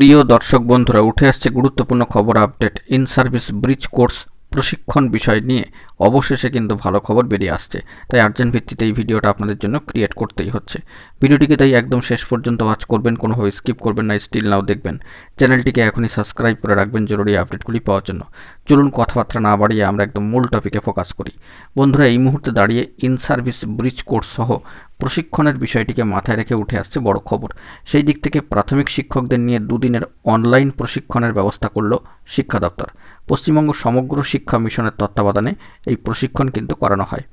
প্রিয় দর্শক বন্ধুরা, উঠে আসছে গুরুত্বপূর্ণ খবর update. In service bridge course প্রশিক্ষণ বিষয় নিয়ে অবশেষে কিন্তু ভালো খবর বেরিয়ে আসছে। তাই আর্জেন্ট ভিত্তিতে এই ভিডিওটা আপনাদের জন্য ক্রিয়েট করতেই হচ্ছে। ভিডিওটিকে তাই একদম শেষ পর্যন্ত ওয়াচ করবেন কোনোভাবে স্কিপ করবেন না স্টিল নাও দেখবেন। চ্যানেলটিকে এখনই সাবস্ক্রাইব করে রাখবেন, জরুরি আপডেটগুলি পাওয়ার জন্য। চলুন কথাবার্তা না বাড়িয়ে আমরা একদম মূল টপিকে ফোকাস করি। বন্ধুরা, এই মুহূর্তে দাঁড়িয়ে ইন সার্ভিস ব্রিজ কোর্স সহ প্রশিক্ষণের বিষয়টিকে মাথায় রেখে উঠে আসছে বড় খবর। সেই দিক থেকে প্রাথমিক শিক্ষকদের নিয়ে দুদিনের অনলাইন প্রশিক্ষণের ব্যবস্থা করল শিক্ষা দপ্তর। পশ্চিমবঙ্গ সমগ্র শিক্ষা মিশনের তত্ত্বাবধানে এই প্রশিক্ষণ কিন্তু করানো হয়।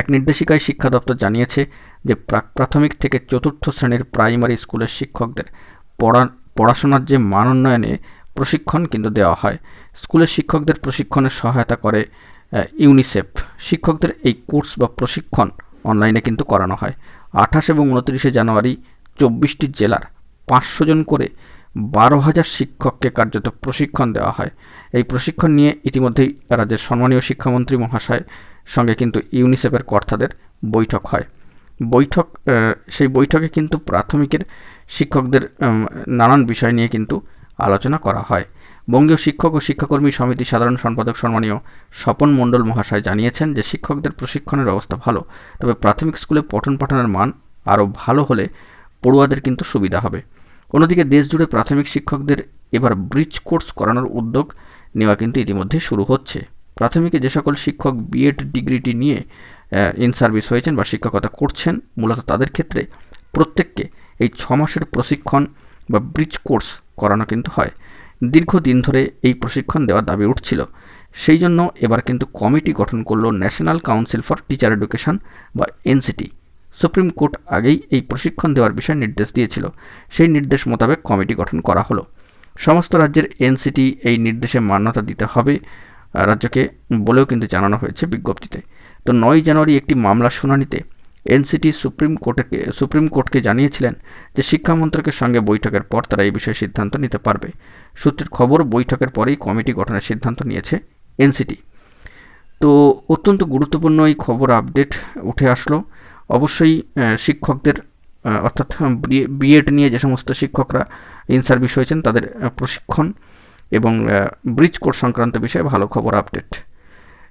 এক নির্দেশিকায় শিক্ষা দপ্তর জানিয়েছে যে প্রাক প্রাথমিক থেকে চতুর্থ শ্রেণির প্রাইমারি স্কুলের শিক্ষকদের পড়া পড়াশোনার যে মানোন্নয়নে প্রশিক্ষণ কিন্তু দেওয়া হয়। স্কুলের শিক্ষকদের প্রশিক্ষণে সহায়তা করে ইউনিসেফ। শিক্ষকদের এই কোর্স বা প্রশিক্ষণ অনলাইনে কিন্তু করানো হয়। আঠাশ এবং উনত্রিশে জানুয়ারি চব্বিশটি জেলার পাঁচশো জন করে বারো হাজার শিক্ষককে কার্যত প্রশিক্ষণ দেওয়া হয়। এই প্রশিক্ষণ নিয়ে ইতিমধ্যেই রাজ্যের সম্মানীয় শিক্ষামন্ত্রী মহাশয় সঙ্গে কিন্তু ইউনিসেফের কর্তাদের বৈঠক হয়। বৈঠক সেই বৈঠকে কিন্তু প্রাথমিকের শিক্ষকদের নানান বিষয় নিয়ে কিন্তু আলোচনা করা হয়। বঙ্গীয় শিক্ষক ও শিক্ষাকর্মী সমিতি সাধারণ সম্পাদক সম্মানীয় স্বপন মণ্ডল মহাশয় জানিয়েছেন যে শিক্ষকদের প্রশিক্ষণের অবস্থা ভালো, তবে প্রাথমিক স্কুলে পঠন পাঠনের মান আরও ভালো হলে পড়ুয়াদের কিন্তু সুবিধা হবে। অন্যদিকে দেশজুড়ে প্রাথমিক শিক্ষকদের এবার ব্রিজ কোর্স করানোর উদ্যোগ নেওয়া কিন্তু ইতিমধ্যে শুরু হচ্ছে। প্রাথমিকে যে সকল শিক্ষক বিএড ডিগ্রিটি নিয়ে ইন সার্ভিস হয়েছেন বা শিক্ষকতা করছেন, মূলত তাদের ক্ষেত্রে প্রত্যেককে এই ছ মাসের প্রশিক্ষণ বা ব্রিজ কোর্স করানো কিন্তু হয়। দীর্ঘদিন ধরে এই প্রশিক্ষণ দেওয়ার দাবি উঠছিল। সেই জন্য এবার কিন্তু কমিটি গঠন করল national council for teacher education বা এনসিটি। সুপ্রিম কোর্ট আগেই এই প্রশিক্ষণ দেওয়ার বিষয়ে নির্দেশ দিয়েছিল। সেই নির্দেশ মোতাবেক কমিটি গঠন করা হলো। সমস্ত রাজ্যের এনসিটি এই নির্দেশে মান্যতা দিতে হবে রাজ্যকে বলেও কিন্তু জানানো হয়েছে বিজ্ঞপ্তিতে। তো নয় জানুয়ারি একটি মামলার শুনানিতে এনসিটি সুপ্রিম কোর্টকে সুপ্রিম কোর্টকে জানিয়েছিলেন যে শিক্ষা মন্ত্রকের সঙ্গে বৈঠকের পর তারা এই বিষয়ে সিদ্ধান্ত নিতে পারবে। সূত্রের খবর, বৈঠকের পরেই কমিটি গঠনের সিদ্ধান্ত নিয়েছে এনসিটি। তো অত্যন্ত গুরুত্বপূর্ণ এই খবর আপডেট উঠে আসলো। অবশ্যই শিক্ষকদের অর্থাৎ বিএড নিয়ে যে সমস্ত শিক্ষকরা ইন সার্ভিস হয়েছেন, তাদের প্রশিক্ষণ এবং ব্রিজ কোর্স সংক্রান্ত বিষয়ে ভালো খবর আপডেট।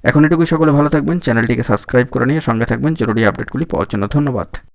এখন এটুকুই, সকলে ভালো থাকবেন, চ্যানেলটিকে সাবস্ক্রাইব করে নিয়ে সঙ্গে থাকবেন। জরুরি আপডেটগুলি পাওয়ার জন্য ধন্যবাদ।